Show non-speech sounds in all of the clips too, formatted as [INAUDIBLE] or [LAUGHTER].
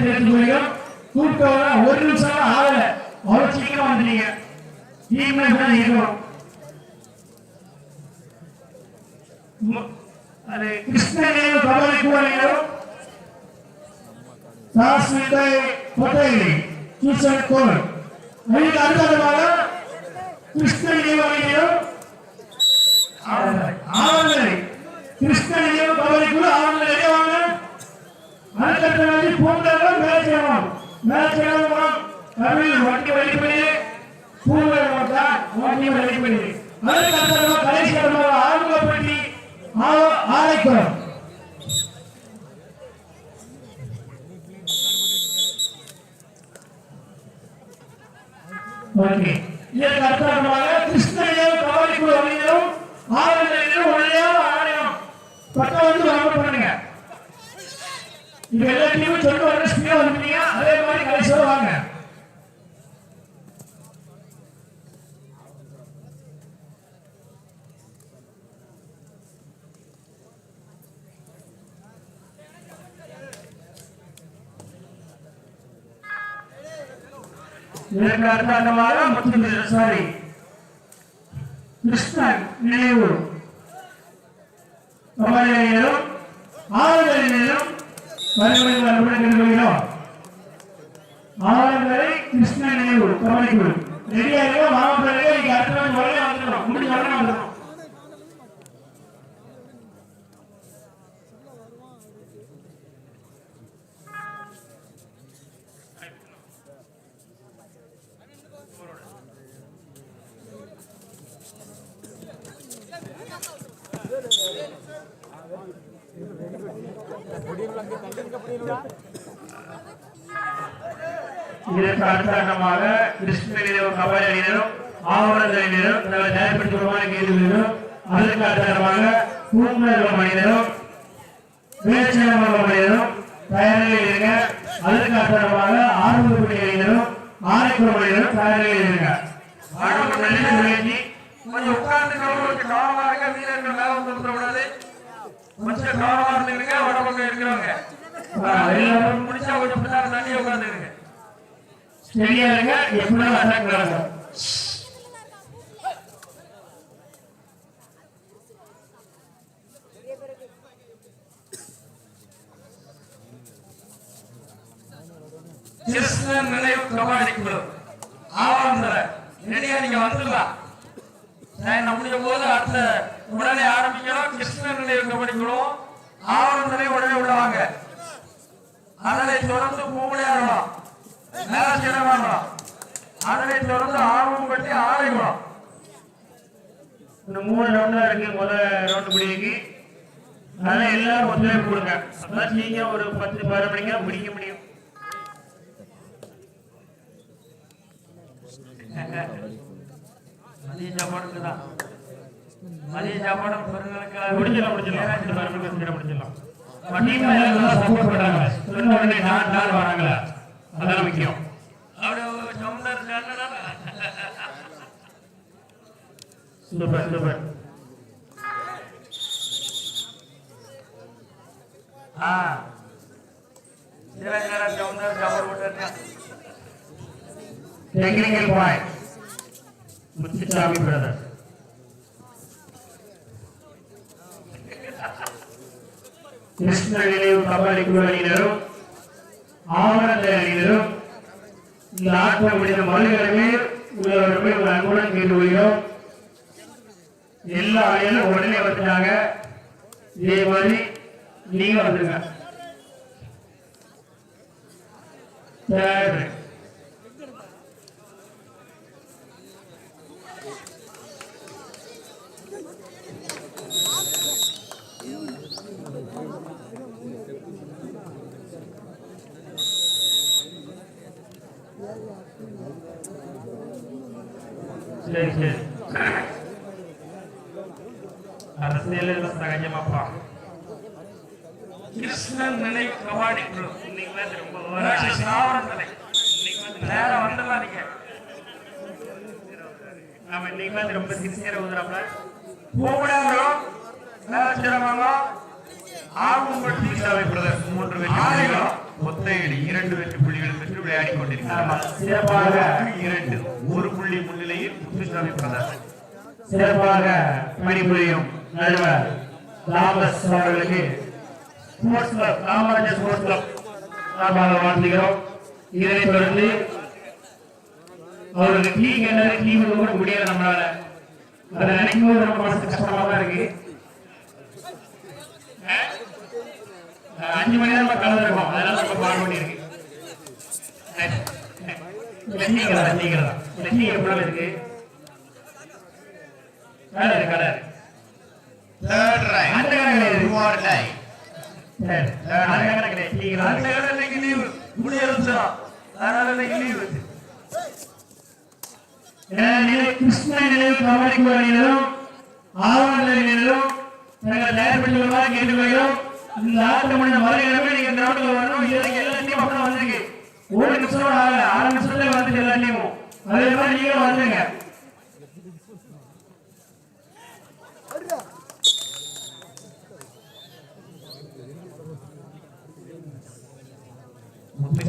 வாழ்த்துக்களை தெரிவித்துக் கொள்கிறோம் கூப்பிட்டவங்க ஒரு நிமிஷம் ஆகல அவ்வளவு சீக்கிரம் வந்துட்டீங்க டீமே தான் இருக்கணும் மு- அது கிருஷ்ணகிரி கபடி கூடலையும் தாஸ்மிதை கோட்டையிலே சூசன் கோல் அதுக்கு அடுத்ததாக கிருஷ்ணகிரி வகையிலும் ஆவணங்களை கிருஷ்ணகிரியும் கபடிக்குள்ள ஆவணங்களை வாங்க அதுக்கடுத்த நாள் பூந்தகம் மேலச்சேவம் தமிழ் வட்டி வழிபடி பூந்தகம் வட்டி வழிபடி அதுக்கடுத்த கடைசி கடமாக ஆளுங்கப்பட்டி ஆலைக்குளம் ஓகே. இதற்கு அர்த்தமாக கிருஷ்ணகிரியும் கபடிக்குள்ள வகையிலும் ஆவணங்களிலும் ஒரே ஆணையம். பட்டம் வந்து வாங்க பண்ணுங்க இது எல்லா டீமும் வர ஸ்பீடா வந்துட்டீங்க அதே மாதிரி கடைசியோட வாங்க இதற்கு அர்த்தமாக முத்து சாரி கிருஷ்ணன் நினைவு கபாலியிலும் ஆறுதலிலும் வருவதை வருகிறோம் கிருஷ்ண நினைவு கவனிக்குள் ரெடியாக மாவட்டத்திலே அடுத்த நாள் வந்துடும் முடிஞ்ச வந்துடும் இதற்கு கபாலி அணியினரும் ஆவணங்கள் ஆவணங்களிலும் தங்களை தயார்படுத்துவமான கேள்விகளிலும் அதற்கு அடுத்தமாக பூங்குழலம் அணியினரும் வேச்சனமரம் அணியினரும் தயாரில் இருங்க அதற்கு அடுத்தமாக ஆரம்ப அணியினரும் ஆரைக்குளம் அணியினரும் தயாரில் இருங்க ஆரம்பம் நல்ல முயற்சி கொஞ்சம் உட்கார்ந்து கொஞ்சம் கவனமாக வீரர்கள் மேல வந்து விட்டுறக்கூடாது கொஞ்சம் கவனமா இருந்துருங்க உடம்புக்கு இருக்கிறவங்க. எல்லாரும் முடிச்சா கொஞ்சம் பின்னாடி தண்ணி உட்காந்துருங்க ஸ்டெடியா இருங்க? எப்படினாலும் அட்டாக் நடக்கும் கிருஷ்ணன் நினைவு கபாடி குழு ஆவாந்தர ரெடியா? நீங்க வந்துடலாம். நம்முடைய போது அடுத்த உடனே ஆரம்பிக்கணும் கிருஷ்ணன் நினைவு கபடி குழு ஆவணந்தரை உடனே உள்ளவாங்க அதனை தொடர்ந்து பூமலையாடலாம் மேல சிடமாடலாம் அதனை தொடர்ந்து ஆர்வம் பற்றி ஆலைக்குளம் இந்த மூணு ரவுண்டா இருக்கு. முதல் ரவுண்டு முடியுங்க அதனால எல்லாரும் ஒத்துழைப்பு கொடுங்க. அப்பதான் நீங்க ஒரு பத்து பதினொரு மணிக்கா முடிக்க முடியும். [LAUGHS] மதிய சாப்பாடுக்கு தான் மதிய சாப்பாடு பெருங்களுக்கு முடிச்சிடலாம் முடிச்சிடலாம் இந்த பதினொரு மணிக்கு சீக்கிரம் முடிச்சிடலாம் டீம் எல்லாம் சப்போர்ட் பண்றாங்க சொன்ன உடனே நாலு நாள் வராங்களா? அதான் முக்கியம். அப்படி சொன்னா சூப்பர் சூப்பர். ஆ. Technical point Muthusamy brother Krishna நினைவு கபடி குழு அணியினரும் ஆவணந்த அணியினரும் இந்த ஆட்டம் முடிந்த மறுகரமே உள்ளவர்களுமே உங்கள் அன்புடன் கேட்டு கொள்கிறோம். எல்லா அணியிலும் உடனே வந்துட்டாங்க. இதே மாதிரி நீங்க வந்துருங்க சரி சரி சரி அரசியல் சகஜமாப்பா கிருஷ்ணன் நினைவு கபாடி குழு. இன்னைக்கு வந்து ரொம்ப ஊராட்சி சாவரத்தலை இன்னைக்கு வந்து நேரம் வந்துடலாம் நீங்க நாம இன்னைக்கு வந்து ரொம்ப சின்சியரா ஊதுறாப்ல பூமடாபுரம் மேலச்சிரமங்கலம் ஆகும்பட்டி சபை பிரதர்ஸ் மூன்று வெற்றி ஒத்தையடி இரண்டு வெற்றி புள்ளிகள் பெற்று கொண்டிருக்கிறார் சிறப்பாக இரண்டு ஒரு புள்ளி முன்னிலையில் முத்துசாமி பிரதர்ஸ் சிறப்பாக பணிபுரியும் நடுவர் அவர்களுக்கு sports club Kamarajar sports club சார்பாக வாழ்த்துகிறோம். இதனைத் தொடர்ந்து அவருக்கு டீ கூட முடியல நம்மளால. அதை நினைக்கும் போது ரொம்ப மனசு கஷ்டமா தான் இருக்கு. அஹ், அஹ், அஞ்சு மணி நேரம் கலந்துருக்கோம். அதனால ரொம்ப பாடு பண்ணியிருக்கு. லட்சிக்கிறதா லட்சிக்கிறதா லட்சி எப்படி இருக்கு? கலர் கலர் கிருஷ்ண நினைவு கபடி அணியினரும் ஆவண அணியினரும் நாங்கள் தயார்படுத்துவதாக கேட்டுக்கொள்கிறோம் இந்த ஆட்ட முடிஞ்ச மறுநிலைமை நீங்க கிரௌண்ட்ல வரணும் இதுக்கு எல்லா டீம் அப்புறம் வந்திருக்கு ஒரு நிமிஷம் ஆகல ஆறு நிமிஷத்துல வந்துட்டு எல்லா டீமும் அதே மாதிரி நீங்களும் வந்துருங்க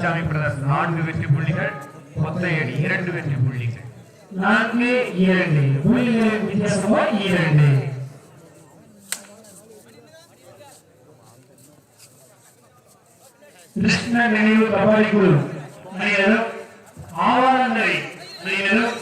முத்துசாமி பிரதர்ஸ் நான்கு வெற்றி புள்ளிகள் கொத்தையடி இரண்டு வெற்றி புள்ளிகள். நான்கு இரண்டு. புள்ளிகளின் வித்தியாசமோ? இரண்டு. கிருஷ்ண நினைவு கபாலி குழு. அணியினரும் ஆவாரந்தரை அணியினரும்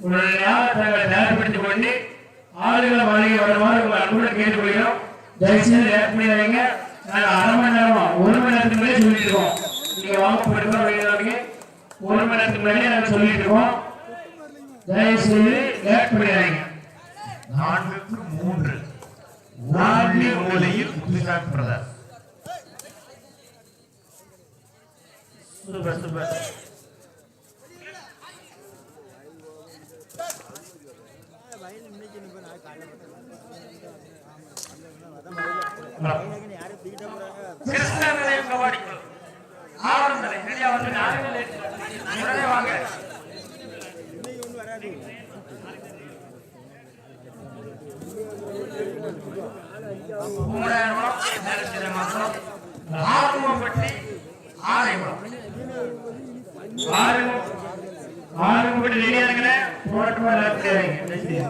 உடனடியாக தங்களை தயார்படுத்திக் கொண்டு ஆளுகளை மாளிகை வருமாறு உங்கள் அன்புடன் கேட்டுக்கொள்கிறோம். தயவுசெய்து லேட் பண்ணிடுறீங்க நாங்கள் அரை மணி நேரமா ஒரு மணி நேரத்துக்கு மேலே சொல்லிட்டு இருக்கோம் போயிட்டு வெளியே ஒரு மணி நேரத்துக்கு நாங்கள் சொல்லிட்டு இருக்கோம் தயவுசெய்து லேட் பண்ணிடுறீங்க நான்குக்கு மூன்று. நான்கு மூலையில் முத்துசாமி பிரதர்ஸ் சூப்பர் கபாடி குழு ஆவணந்தலை ரெடியா வந்து உடனே வாங்க. மூணாயிரம் ரூபாய் மேலச்சிரமங்கலம் ஆகும்பட்டி ரெடியா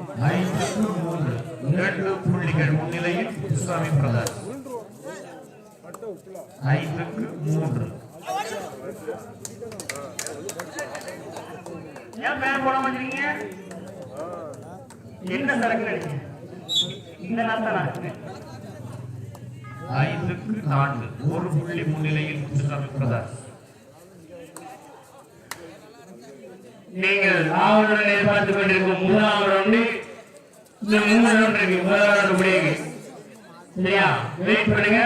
மூன்று. இரண்டு புள்ளிகள் முன்னிலையில் சுவாமி பிரதர்ஸ் ஐந்துக்கு மூன்று. ஏன் பேன் போட மாட்டீங்க என்ன சரக்கு இந்த நாத்தான்? ஐந்துக்கு நான்கு. ஒரு புள்ளி முன்னிலையில் முத்துசாமி பிரதர்ஸ் நீங்கள் ஆவணங்களை பார்த்துக் கொண்டிருக்கும் மூணாவது ரவுண்டு இந்த மூணு ரவுண்ட் இருக்கு முதலாம் ரவுண்டு முடியுங்க சரியா? வெயிட் பண்ணுங்க.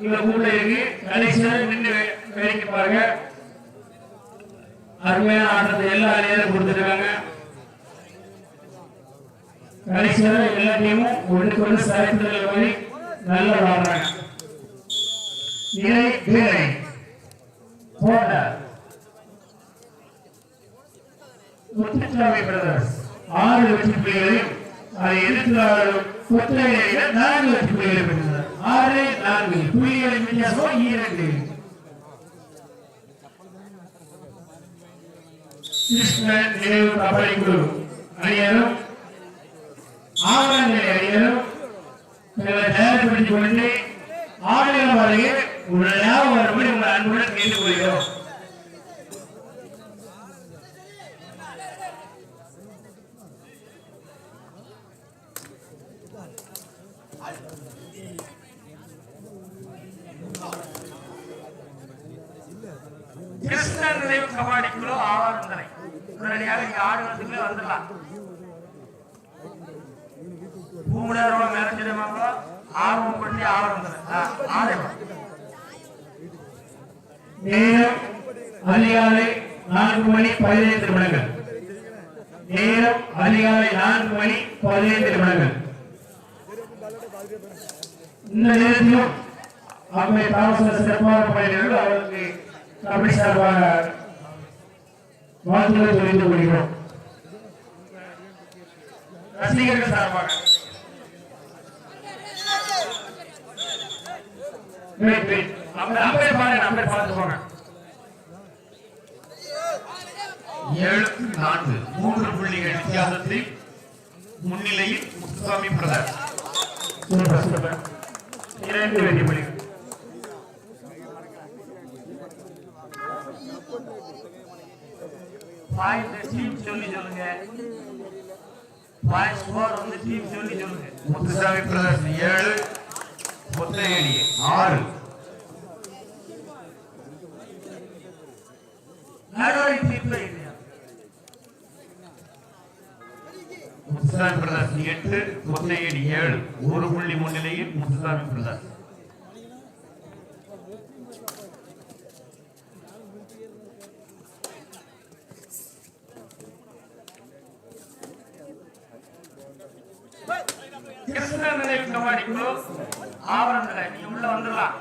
இங்க கூட இருக்கு. கடைசியா நின்று வேடிக்கை பாருங்க. அருமையான ஆட்டத்தை எல்லா அணியரும் கொடுத்துருக்காங்க. கடைசியா எல்லா டீமும் ஒன்றுக்கு ஒன்று சரித்திரங்கள் வழி நல்லா விளாடுறாங்க வீரை பிரதர்ஸ். ஆறு வெற்றி புள்ளிகளையும் அதை எதிர்த்து கொத்தகையில நான்கு வெற்றி புள்ளிகளை பெற்றனர். ஆறு நான்கு புள்ளிகளின் வித்தியாசம் இரண்டு. கிருஷ்ணன் நினைவு கபடி குழு அணியரும் ஆவணநிலை அணியரும் தங்களை தயார்படுத்திக் கொண்டு ஆடுகள வருகை உடனடியாக வரும்படி உங்கள் அன்புடன் கேட்டுக்கொள்கிறோம் கிருஷ்ண நினைவு கபாடி குழு உடனடியாக இங்க ஆடுறதுக்குள்ளே வந்துடலாம். மூணாயிரம் ரூபாய் மேலச்சிரமங்கலம் ஆர்வம் பண்ணி ஆவரந்தலை ஆலயம் நேரம் அதிகாலை நான்கு மணி பதினைந்து நிமிடங்கள். நேரம் அதிகாலை நான்கு மணி பதினைந்து நிமிடங்கள். இந்த நேரத்திலும் அம்மை தாமச சிறப்பாக பணியாளர்கள் அவர்களுக்கு தமிழ் சார்பாக வாழ்த்துக்களை தெரிவித்துக் கொள்கிறோம். ரசிகர்கள் சார்பாக. பார்த்து போங்க. ஏழுக்கு நான்கு மூன்று புள்ளிகள் வித்தியாசத்தில் முன்னிலையில் முத்துசாமி பிரதர். சூப்பர் சூப்பர் இரண்டு வெற்றி புள்ளிகள். பாயிண்ட் டீம் சொல்லி சொல்லுங்க பாயிண்ட் ஸ்கோர் வந்து டீம் சொல்லி சொல்லுங்க முத்துசாமி பிரதர்ஸ் ஏழு முத்தையடி ஆறு. நடுவரை தீர்ப்பு இல்லையா? முத்துசாமி பிரதர்ஸ் எட்டு முத்தையடி ஏழு. ஒரு புள்ளி முன்னிலையில் முத்துசாமி பிரதர்ஸ் கிருஷ்ண நிலைவு கபாடி குழு ஆவரம் நிலை நீ உள்ள வந்துடலாம்.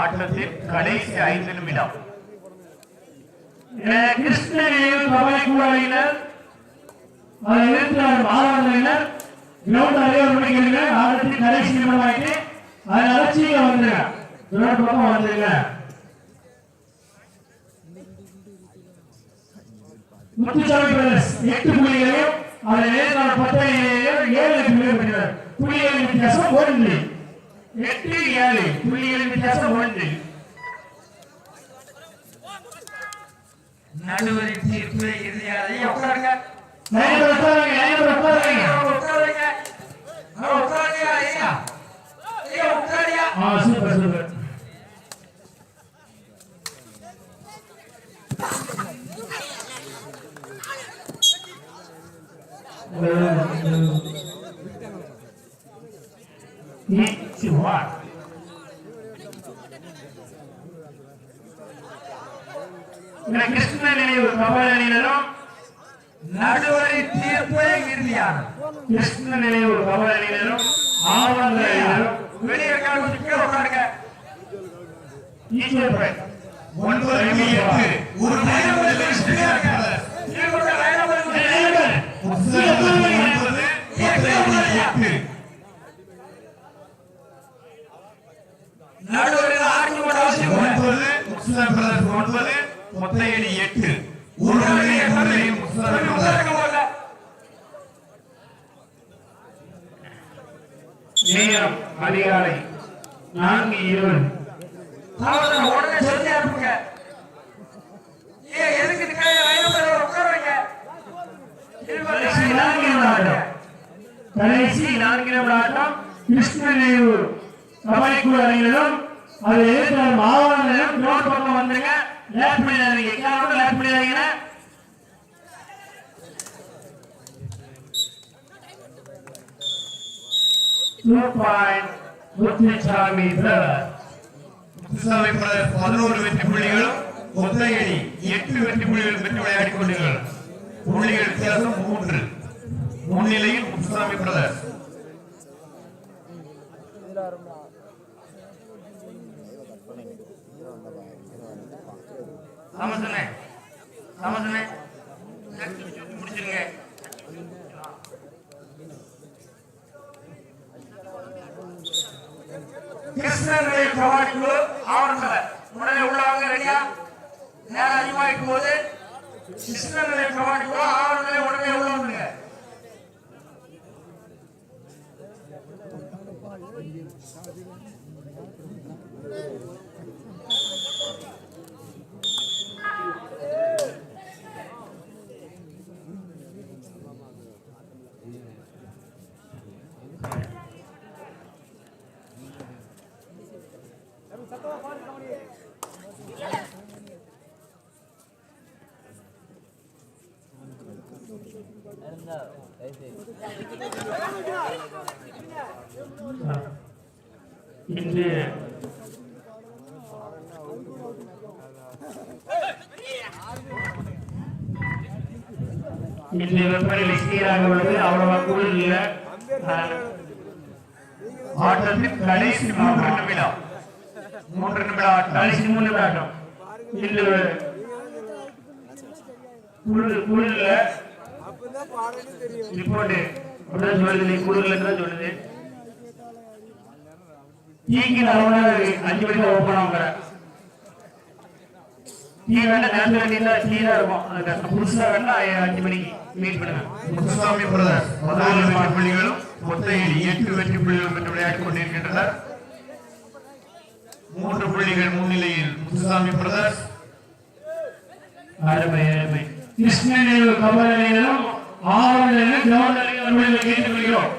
ஆட்டத்தில் கடைசி ஐந்து நிமிடம். கிருஷ்ணகிரியில் கபடி கூடாளியினர் அதை மாணவர்களினர் கிரவுண்ட் அறிவர் முடிக்கிறீங்க ஆடத்தில் கடைசி நிமிடம் ஆயிட்டு அதனால சீக்கிரம் வந்துருங்க பக்கம் வந்துருங்க முத்துசாமி பிரதர்ஸ் எட்டு புள்ளிகளையும் அதை எதிர்த்தான பத்தனையிலேயும் ஏழு புள்ளிகள் பெற்றனர் புள்ளிகளின் வித்தியாசம் ஒன்று. எட்டு ஏழு. புள்ளிகளின் வித்தியாசம் ஒன்று. நடுவரை தீர்ப்பு உட்காருங்க. உட்காருங்க. உட்காருங்க. Super super. கிருஷ்ண நினைவு கபல் அணியினரும் நடுவரை தீர்ப்பு இறுதியானது கிருஷ்ண நினைவு கபல் அணியினரும் வெளியே இருக்காங்க கொஞ்சம் உட்காருங்க ஈஸ்வர் ஒரு புள்ளி முன்னிலையில் முத்துசாமி பிரதர்ஸ் கீழே உட்காருங்க, லைனா பாருங்க. முத்துசாமி பிரதர்ஸ் ஒன்பது முத்தையடி எட்டு நடுவரில் ஆட்சி ஒன்பது முத்துசாமி பிரதர்ஸ் ஒன்பது எட்டு ஒரு நேரம் அதிகாலை நான்கு இருபது உடனே சொல்லி அனுப்புங்க. எதுக்கு உட்கார கடைசி நான்கு ஆட்டம் கடைசி நான்கு ஆட்டம் கிருஷ்ண நினைவு கபடி குழு அதை எதிர்த்து மாவட்டம் கிரவுண்ட் பக்கம் வந்துங்க லேட் பண்ணிடாதீங்க எல்லாரும் லேட் பண்ணிடாதீங்க முத்துசாமி பதினோரு வெற்றி புள்ளிகளும் முத்தையடி எட்டு வெற்றி புள்ளிகளும் பெற்று விளையாடிக் கொண்டிருக்கிறார் புள்ளிகள் வித்தியாசம் மூன்று முன்னிலையில் முத்துசாமி பிரதர்ஸ் ஆமா சொன்னேன். முடிச்சிருங்க. கிருஷ்ணகிரி கபாடி குழு உடனே உள்ளவங்க ரெடியா நேரம் அதிகமாயிட்டு போது கிருஷ்ணகிரி கபாடி குழு உடனே உள்ள இன்று இன்று வெப்பநிலை சீராக உள்ளது அவ்வளவா குளிர் இல்லை. ஆட்டத்தின் கடைசி மூன்று நிமிடம். மூன்று நிமிட ஆட்டம். கடைசி மூணு நிமிடம் ஆட்டம். இன்று குளிர் அஞ்சு மணிக்கு ஓப்பன் ஆகுற டீ வேணா நேரத்தில் வேண்டியதா டீ தான் இருக்கும். அது கஷ்டம். புதுசா வேணா அஞ்சு மணிக்கு மீட் பண்ணுங்க முத்துசாமி பிரதர் பதினாலு வெற்றி புள்ளிகளும் ஒத்தையில் எட்டு வெற்றி புள்ளிகளும் பெற்று விளையாடிக் கொண்டிருக்கின்றனர். மூன்று புள்ளிகள் முன்னிலையில் முத்துசாமி பிரதர்ஸ் அருமை அருமை. கபலையிலும் ஆவணிலும் ஜவஹர்லால் அவர்களை கேட்டுக் கொள்கிறோம்.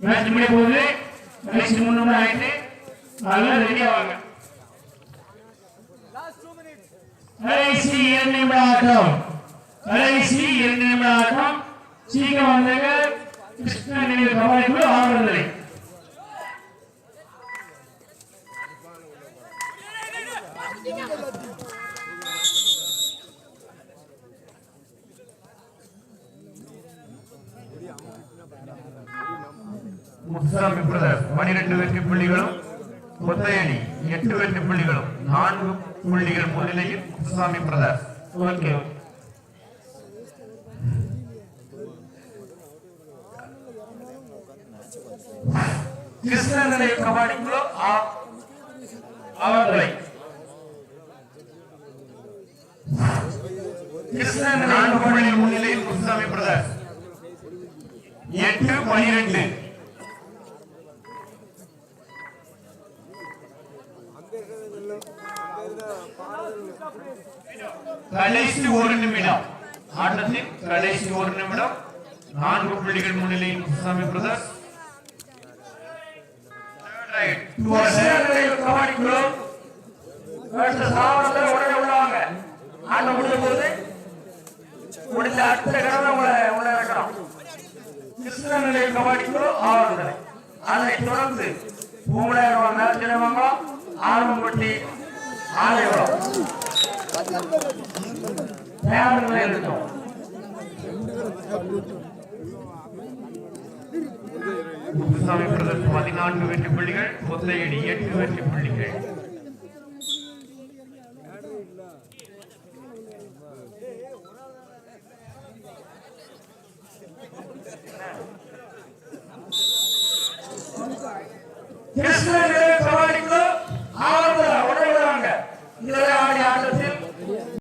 மேட்ச் முடிய போகுது. கடைசி மூணு மணி ஆயிட்டு அதெல்லாம் ரெடி ஆவாங்க. கடைசி இரண்டு நிமிட ஆட்டம். கடைசி இரண்டு நிமிட ஆட்டம். சீக்கிரம் வந்தாங்க கிருஷ்ணன் நினைவு கபலைக்குழு ஆவணலை முத்துசாமி பிரதர்ஸ் பனிரெண்டு வெற்றி புள்ளிகளும் ஒத்தையடி எட்டு வெற்றி புள்ளிகளும் நான்கு புள்ளிகள் முன்னிலையில் Muthusamy brothers okay okay. Krishnan நிலைய கபாடி குழு ஆ- ஆவணங்களை கிருஷ்ணன் முத்துசாமி நான்கு எட்டு புள்ளி முன்னிலையில் முத்துசாமி பிரதர்ஸ் எட்டு பனிரெண்டு கடைசி ஒரு நிமிடம். ஆட்டத்தின் கடைசி ஒரு நிமிடம். நான்கு புள்ளிகள் முன்னிலையில் முத்துசாமி பிரதர்ஸ் கிருஷ்ணன் உடனே உள்ளாங்க. ஆட்டம் முடிஞ்ச போது முடிஞ்ச அடுத்த கடமை உங்களை உள்ள இறக்கணும். கிருஷ்ணன் நிலைய கபாடி தொடர்ந்து பூமலையாரம் மேலச்சிடமங்கலம் ஆரம்பப்பட்டி ஆலயகுளம் ஆலயம் நிலையில் இருக்கும் பதினான்கு வெற்றி புள்ளிகள் ஒத்தையடி எட்டு வெற்றி புள்ளிகள்.